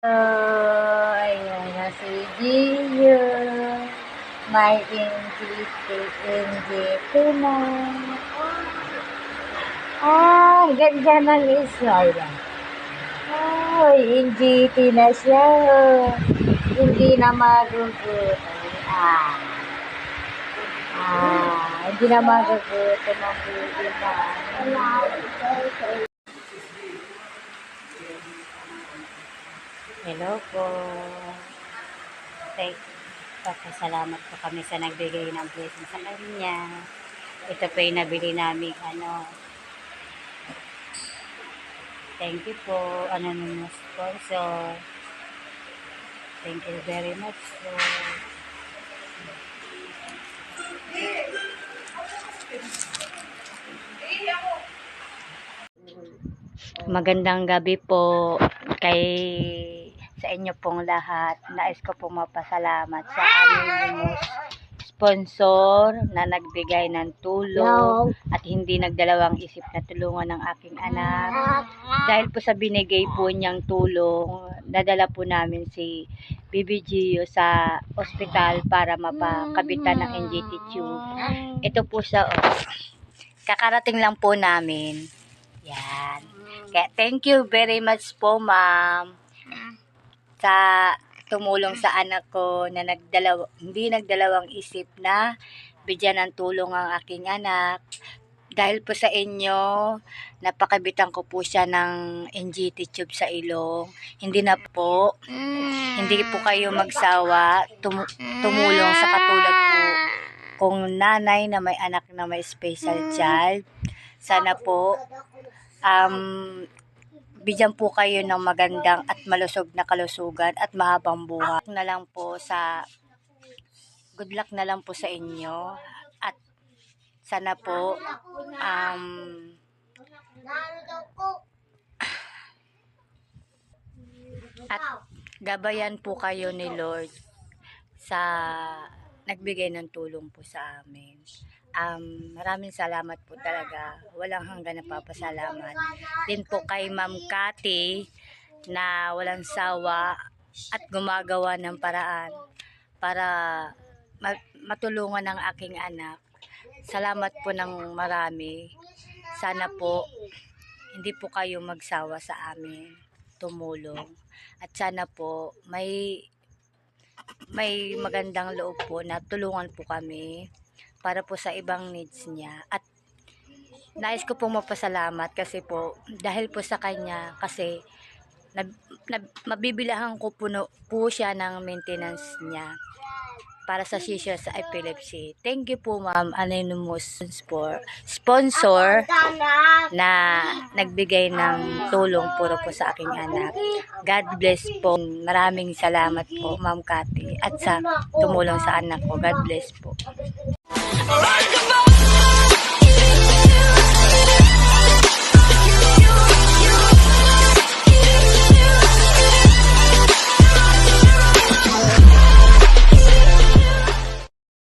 Ayan na si Gio. May NGT na. Ah, ganda ng isla. Ay, NGT na siya. Hindi na magugutom. Ah. Ah, hindi na magugutom ang baby na. Hello po. Thank Papasalamat po kami sa nagbigay ng blessing sa kanya. Ito po yung nabili namin ano. Thank you po, anonymous sponsor. Thank you very much po. Magandang gabi po kay sa inyo pong lahat. Nais ko pong mapasalamat sa aming sponsor na nagbigay ng tulong at hindi nagdalawang isip na tulungan ng aking anak. Dahil po sa binigay po niyang tulong, nadala po namin si Bibi Gio sa ospital para mapakabitan ng NGT tube. Ito po sa oh, kakarating lang po namin. Yan. Kaya thank you very much po, ma'am. Sa tumulong sa anak ko na nagdalaw hindi nagdalawang isip na bigyan ng tulong ang aking anak. Dahil po sa inyo, napakabitan ko po siya ng NGT tube sa ilong. Hindi na po, hindi po kayo magsawa tum- tumulong sa katulad po kung nanay na may anak na may special child. Sana po um, bigyan po kayo ng magandang at malusog na kalusugan at mahabang buhay. Na lang po sa good luck na lang po sa inyo at sana po um, at gabayan po kayo ni Lord sa nagbigay ng tulong po sa amin. Um, maraming salamat po talaga. Walang hanggan na papasalamat. Din po kay Ma'am Cathy na walang sawa at gumagawa ng paraan para ma- matulungan ang aking anak. Salamat po ng marami. Sana po hindi po kayo magsawa sa amin tumulong. At sana po may may magandang loob po na tulungan po kami para po sa ibang needs niya. At nais ko pong mapasalamat kasi po dahil po sa kanya kasi nab, nab, mabibilahan ko po, no- po siya ng maintenance niya para sa seizure sa epilepsy. Thank you po ma'am Anonymous sponsor, sponsor na nagbigay ng tulong puro po sa aking anak. God bless po. Maraming salamat po ma'am Cathy at sa tumulong sa anak ko. God bless po. Alright,